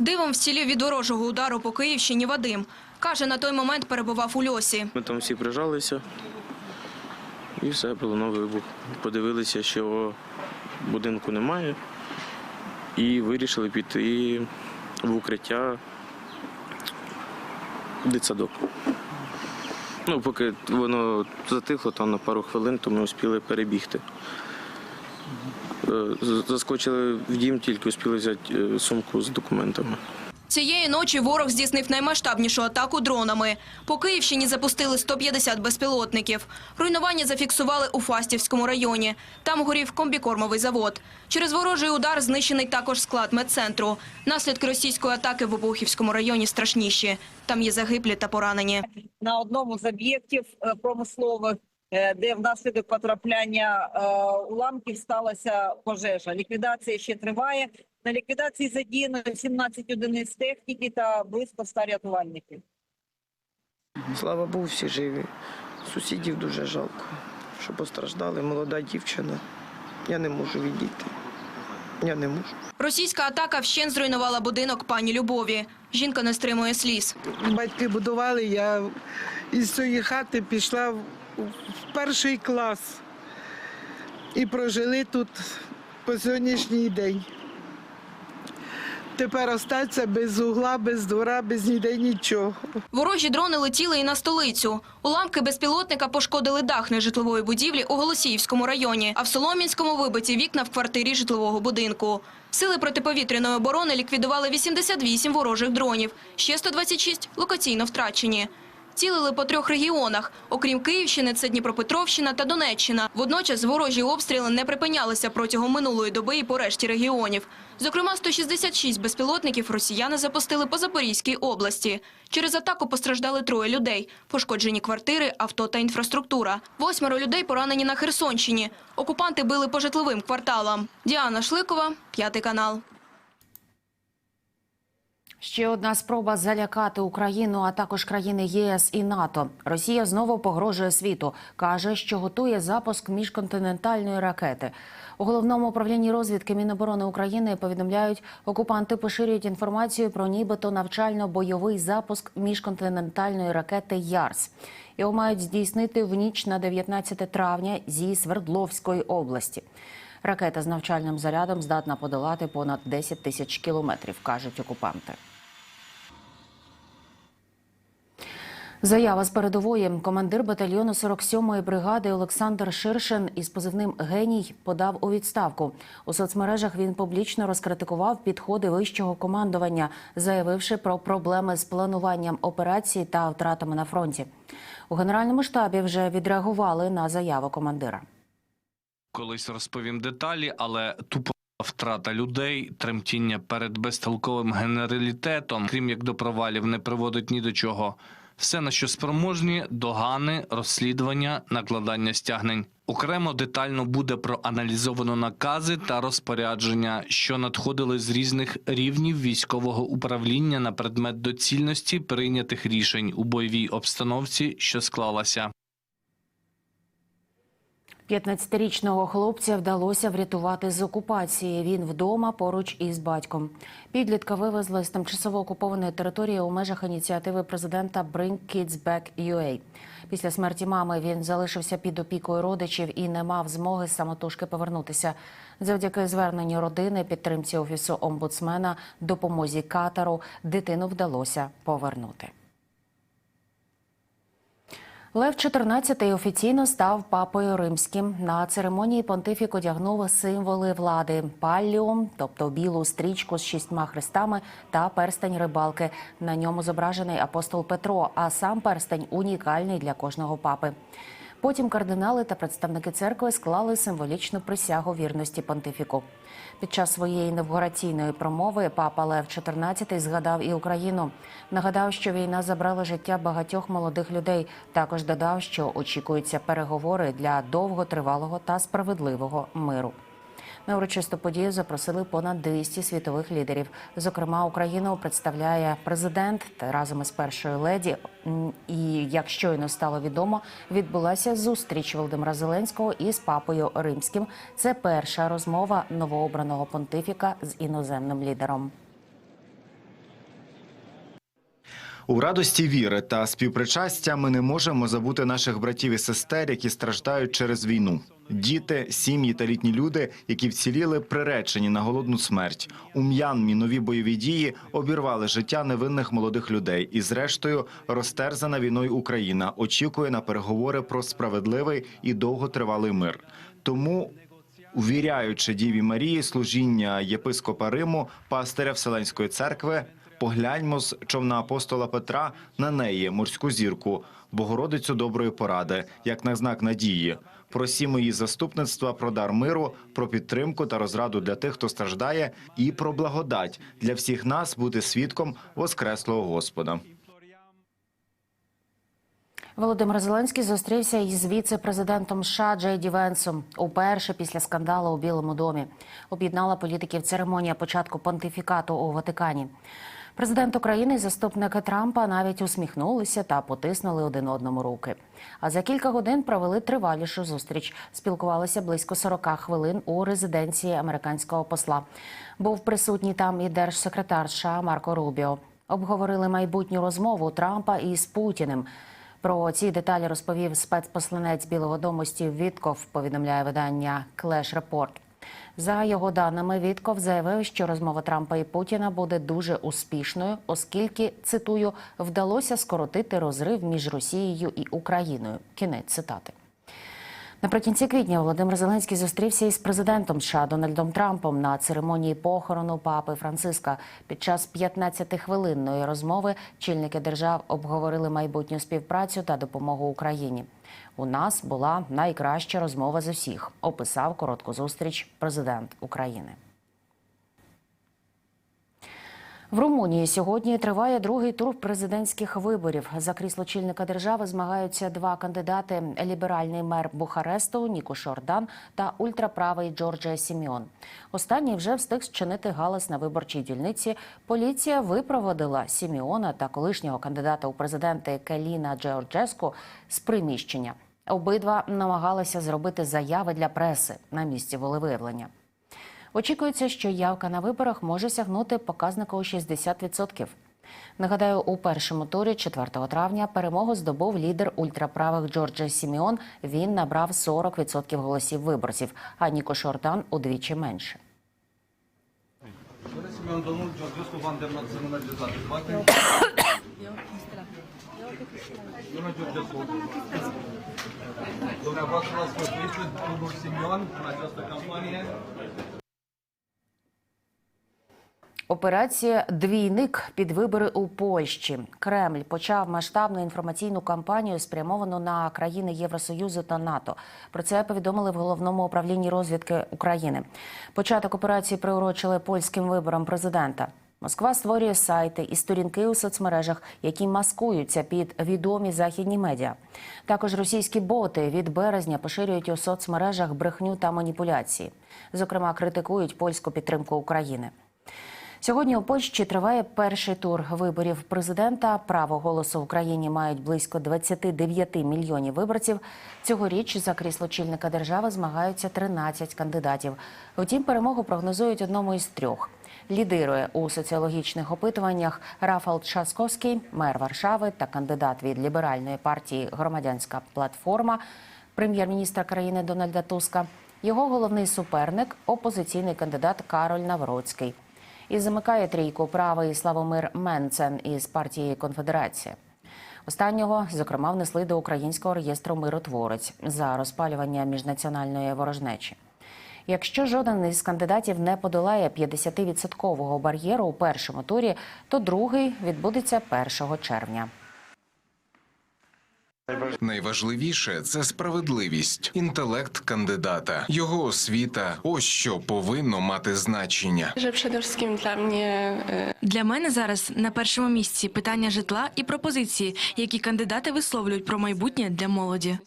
Дивом вцілів від ворожого удару по Київщині Вадим. Каже, на той момент перебував у льосі. Ми там всі прижалися і все, було вибух. Подивилися, що будинку немає, і вирішили піти в укриття дитсадок. Ну, поки воно затихло там на пару хвилин, то ми успіли перебігти. Е, Заскочили в дім, тільки успіли взяти е, сумку з документами. Цієї ночі ворог здійснив наймасштабнішу атаку дронами. По Київщині запустили 150 безпілотників. Руйнування зафіксували у Фастівському районі. Там горів комбікормовий завод. Через ворожий удар знищений також склад медцентру. Наслідки російської атаки в Обухівському районі страшніші. Там є загиблі та поранені. на одному з об'єктів е, промислових, де внаслідок потрапляння е, уламків сталася пожежа. Ліквідація ще триває. На ліквідації задіяно 17 одиниць техніки та близько 100 рятувальників. Слава Богу, всі живі. Сусідів дуже жалко, що постраждали. Молода дівчина. Я не можу відійти. Я не можу. Російська атака вщен зруйнувала будинок пані Любові. Жінка не стримує сліз. Батьки будували, я із цієї хати пішла в перший клас і прожили тут по сьогоднішній день. Тепер остаться без угла, без двора, без ніде нічого. Ворожі дрони летіли і на столицю. Уламки безпілотника пошкодили дах нежитлової будівлі у Голосіївському районі, а в Солом'янському вибиті вікна в квартирі житлового будинку. Сили протиповітряної оборони ліквідували 88 ворожих дронів, ще 126 локаційно втрачені. Цілили по трьох регіонах. Окрім Київщини, це Дніпропетровщина та Донеччина. Водночас ворожі обстріли не припинялися протягом минулої доби і по решті регіонів. Зокрема, 166 безпілотників росіяни запустили по Запорізькій області. Через атаку постраждали троє людей. Пошкоджені квартири, авто та інфраструктура. Восьмеро людей поранені на Херсонщині. Окупанти били по житловим кварталам. Діана Шликова, п'ятий канал. Ще одна спроба залякати Україну, а також країни ЄС і НАТО. Росія знову погрожує світу. каже, що готує запуск міжконтинентальної ракети. У головному управлінні розвідки Міноборони України повідомляють, окупанти поширюють інформацію про нібито навчально-бойовий запуск міжконтинентальної ракети ЯРС. Його мають здійснити в ніч на 19 травня зі Свердловської області. Ракета з навчальним зарядом здатна подолати понад 10 тисяч кілометрів, кажуть окупанти. Заява з передової. Командир батальйону 47-ї бригади Олександр Ширшин із позивним Геній подав у відставку. У соцмережах він публічно розкритикував підходи вищого командування, заявивши про проблеми з плануванням операцій та втратами на фронті. У генеральному штабі вже відреагували на заяву командира. Колись розповім деталі, але тупо втрата людей, тремтіння перед безтолковим генералітетом, крім як до провалів, не приводить ні до чого. Все, на що спроможні, догани, розслідування, накладання стягнень. Окремо детально буде проаналізовано накази та розпорядження, що надходили з різних рівнів військового управління на предмет доцільності прийнятих рішень у бойовій обстановці, що склалася. 15-річного хлопця вдалося врятувати з окупації. Він вдома поруч із батьком. Підлітка вивезли з тимчасово окупованої території у межах ініціативи президента Bring Kids Back UA. Після смерті мами він залишився під опікою родичів і не мав змоги самотужки повернутися. Завдяки зверненню родини, підтримці офісу омбудсмена, допомозі Катару дитину вдалося повернути. Лев XIV офіційно став папою римським. На церемонії понтифік одягнув символи влади палліум, тобто білу стрічку з шістьма хрестами та перстень рибалки. На ньому зображений апостол Петро, а сам перстень унікальний для кожного папи. Потім кардинали та представники церкви склали символічну присягу вірності понтифіку. Під час своєї інавгураційної промови папа Лев XIV згадав і Україну. Нагадав, що війна забрала життя багатьох молодих людей. Також додав, що очікуються переговори для довготривалого та справедливого миру. На урочисту подію запросили понад 200 світових лідерів. Зокрема, Україну представляє президент разом із першою леді. І як щойно стало відомо, відбулася зустріч Володимира Зеленського із папою римським. Це перша розмова новообраного понтифіка з іноземним лідером. У радості віри та співпричастя ми не можемо забути наших братів і сестер, які страждають через війну. Діти, сім'ї та літні люди, які вціліли, приречені на голодну смерть. У М'янмі нові бойові дії обірвали життя невинних молодих людей. І, зрештою, розтерзана війною Україна очікує на переговори про справедливий і довготривалий мир. Тому Увіряючи Діві Марії служіння єпископа Риму, пастиря Вселенської церкви, погляньмо з човна апостола Петра на неї, морську зірку, Богородицю доброї поради, як на знак надії. Просімо її заступництва про дар миру, про підтримку та розраду для тих, хто страждає, і про благодать для всіх нас бути свідком Воскреслого Господа. Володимир Зеленський зустрівся із віце-президентом США Джей Ді Венсом уперше після скандалу у Білому домі. Об'єднала політиків церемонія початку понтифікату у Ватикані. Президент України і заступник Трампа навіть усміхнулися та потиснули один одному руки. А за кілька годин провели тривалішу зустріч. Спілкувалися близько 40 хвилин у резиденції американського посла. Був присутній там і держсекретар США Марко Рубіо. Обговорили майбутню розмову Трампа із Путіним. Про ці деталі розповів спецпосланець Білого Дому Стів Вітков, повідомляє видання Клеш Репорт. За його даними, Вітков заявив, що розмова Трампа і Путіна буде дуже успішною, оскільки цитую вдалося скоротити розрив між Росією і Україною. Кінець цитати. Наприкінці квітня Володимир Зеленський зустрівся із президентом США Дональдом Трампом на церемонії похорону папи Франциска. Під час 15-хвилинної розмови чільники держав обговорили майбутню співпрацю та допомогу Україні. У нас була найкраща розмова з усіх. Описав коротку зустріч президент України. В Румунії сьогодні триває другий тур президентських виборів. За крісло чільника держави змагаються два кандидати: ліберальний мер Бухаресту Ніко Шордан та ультраправий Джорджа Сіміон. Останній вже встиг зчинити галас на виборчій дільниці. Поліція випроводила Сіміона та колишнього кандидата у президенти Келіна Джорджеску з приміщення. Обидва намагалися зробити заяви для преси на місці волевиявлення. Очікується, що явка на виборах може сягнути показника у 60%. Нагадаю, у першому турі 4 травня перемогу здобув лідер ультраправих Джорджа Сіміон. Він набрав 40% голосів виборців, а Ніко Шордан удвічі менше. Dumneavoastră l-ați în această campanie? Операція Двійник під вибори у Польщі. Кремль почав масштабну інформаційну кампанію, спрямовану на країни Євросоюзу та НАТО. Про це повідомили в головному управлінні розвідки України. Початок операції приурочили польським виборам президента. Москва створює сайти і сторінки у соцмережах, які маскуються під відомі західні медіа. Також російські боти від березня поширюють у соцмережах брехню та маніпуляції. Зокрема, критикують польську підтримку України. Сьогодні у Польщі триває перший тур виборів президента. Право голосу в Україні мають близько 29 мільйонів виборців. Цьогоріч за крісло чільника держави змагаються 13 кандидатів. Втім, перемогу прогнозують одному із трьох. Лідирує у соціологічних опитуваннях Рафал Часковський, мер Варшави та кандидат від ліберальної партії Громадянська платформа прем'єр-міністра країни Дональда Туска. Його головний суперник опозиційний кандидат Кароль Навроцький. І замикає трійку правий Славомир Менцен із партії Конфедерація. Останнього, зокрема, внесли до українського реєстру миротворець за розпалювання міжнаціональної ворожнечі. Якщо жоден із кандидатів не подолає 50-відсоткового бар'єру у першому турі, то другий відбудеться 1 червня. Найважливіше це справедливість, інтелект кандидата, його освіта. Ось що повинно мати значення. E, Для мене зараз на першому місці питання житла і пропозиції, які кандидати висловлюють про майбутнє для молоді.